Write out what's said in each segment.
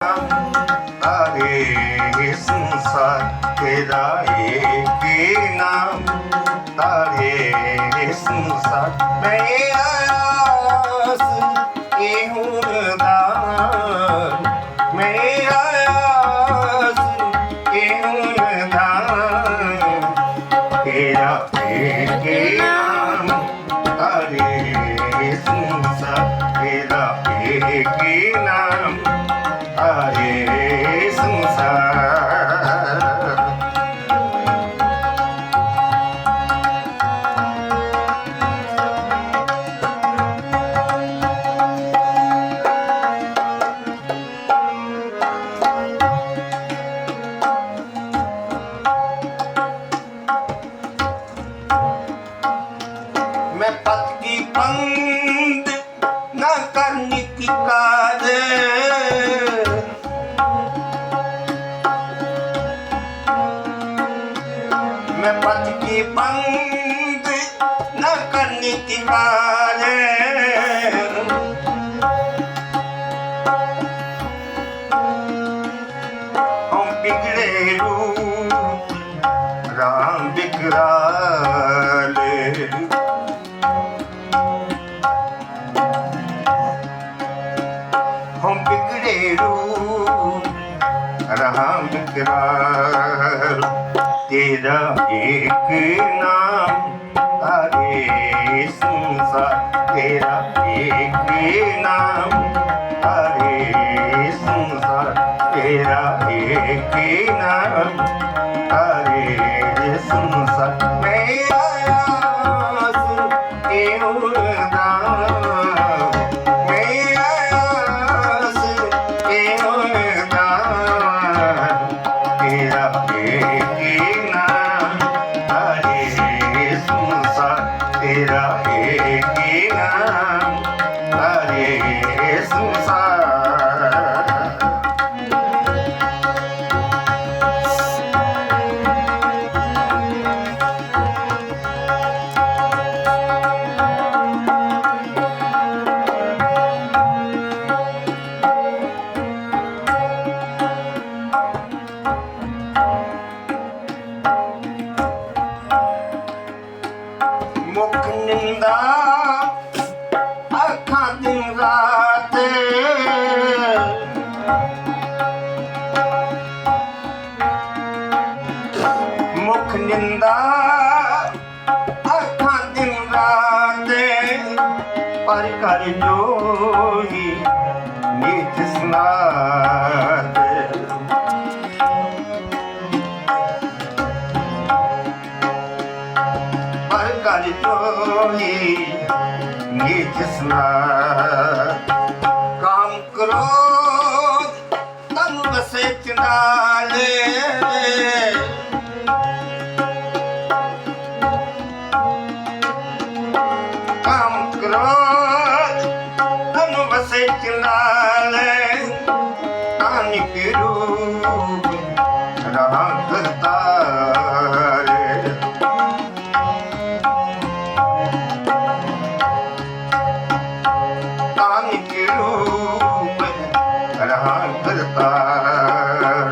ਤਾਰੇ ਸੰਸਾਰ ਤੇਰਾ ਏਕ ਨਾਮ ਤਾਰੇ ਸੰਸਾਰ ਮੈਂ ਆਸ ਇਹ ਹੁਰਦਾਨ मैं पथ की बंद न करनी थी हम बिगड़े रूप राम बिगड़ाले हम बिगड़े रूप राम बिगड़ा मेरा एक नाम हरे संसार तेरा एक नाम हरे संसार तेरा एक नाम हरे संसार मेरा तेरा एक ही नाम अरे संसार जोगी निज स्नात पर कर जोगी निज स्नात ਜਹਾਂ ਕਰਤਾਰ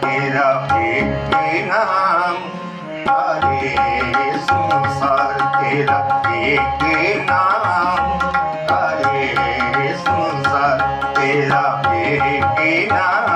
ਤੇਰਾ ਇੱਕ ਨਾਮ ਹਰੇ ਸੰਸਾਰ ਤੇਰਾ ਇੱਕ ਨਾਮ ਹਰੇ ਸੰਸਾਰ ਤੇਰਾ ਇੱਕ ਨਾਮ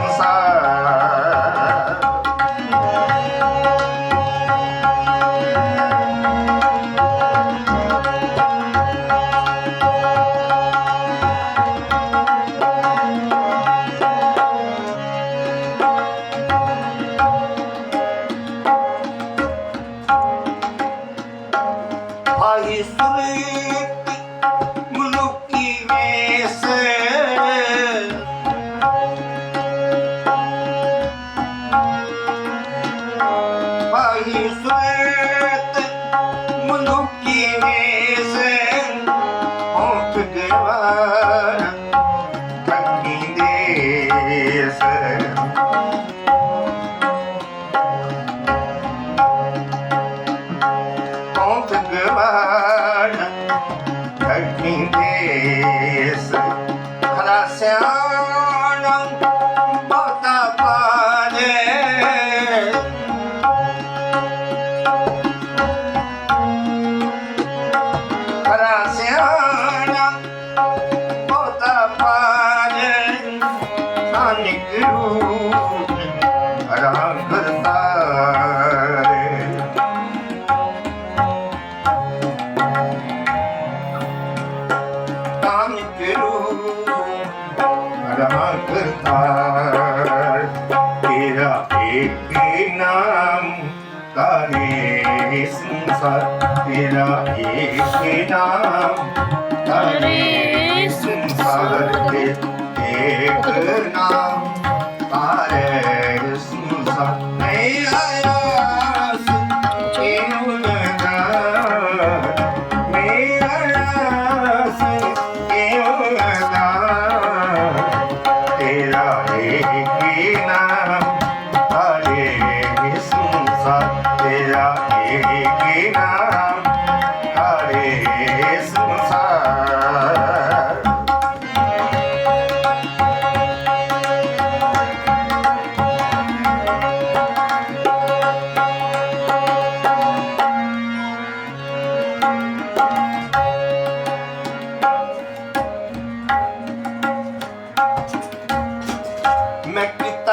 you Samet ਲੱਗੀ ਦੇਸ ਖਲਾਸਿਆ पार तेरा एक भी नाम तारे संसार तेरा एक भी नाम तारे संसार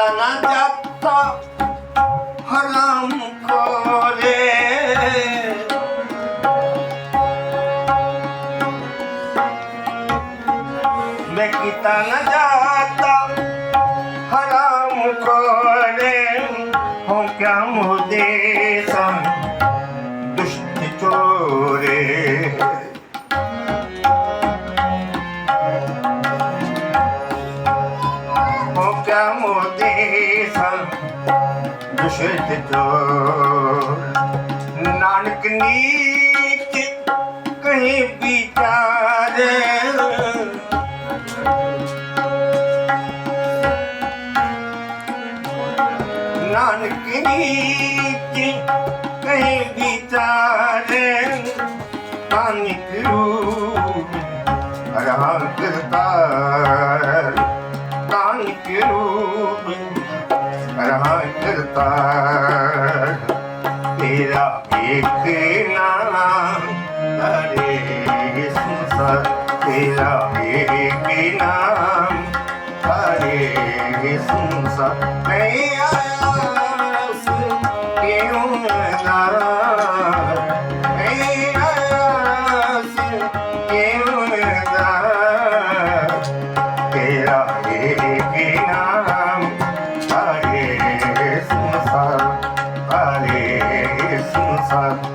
জানা যাত্রা হারাম করে বেকিতানা যাতা হারাম করে হো কেমন ਛੱਡ ਦੋ ਨਾਨਕ ਨੀਤ ਕਹੀਂ ਵਿਚਾਰ ਨਾਨਕ ਨੀਤ ਕਹੀਂ ਵਿਚਾਰ ਪਾਣੀ ਫਿਰੂ ਰਹਾਂਗਤਾਰ ਕਾਨਿਕ ਰੂਪ मेरा एक नाम हरे संसार तेरा एक नाम हरे संसार नहीं आया क्यों नाम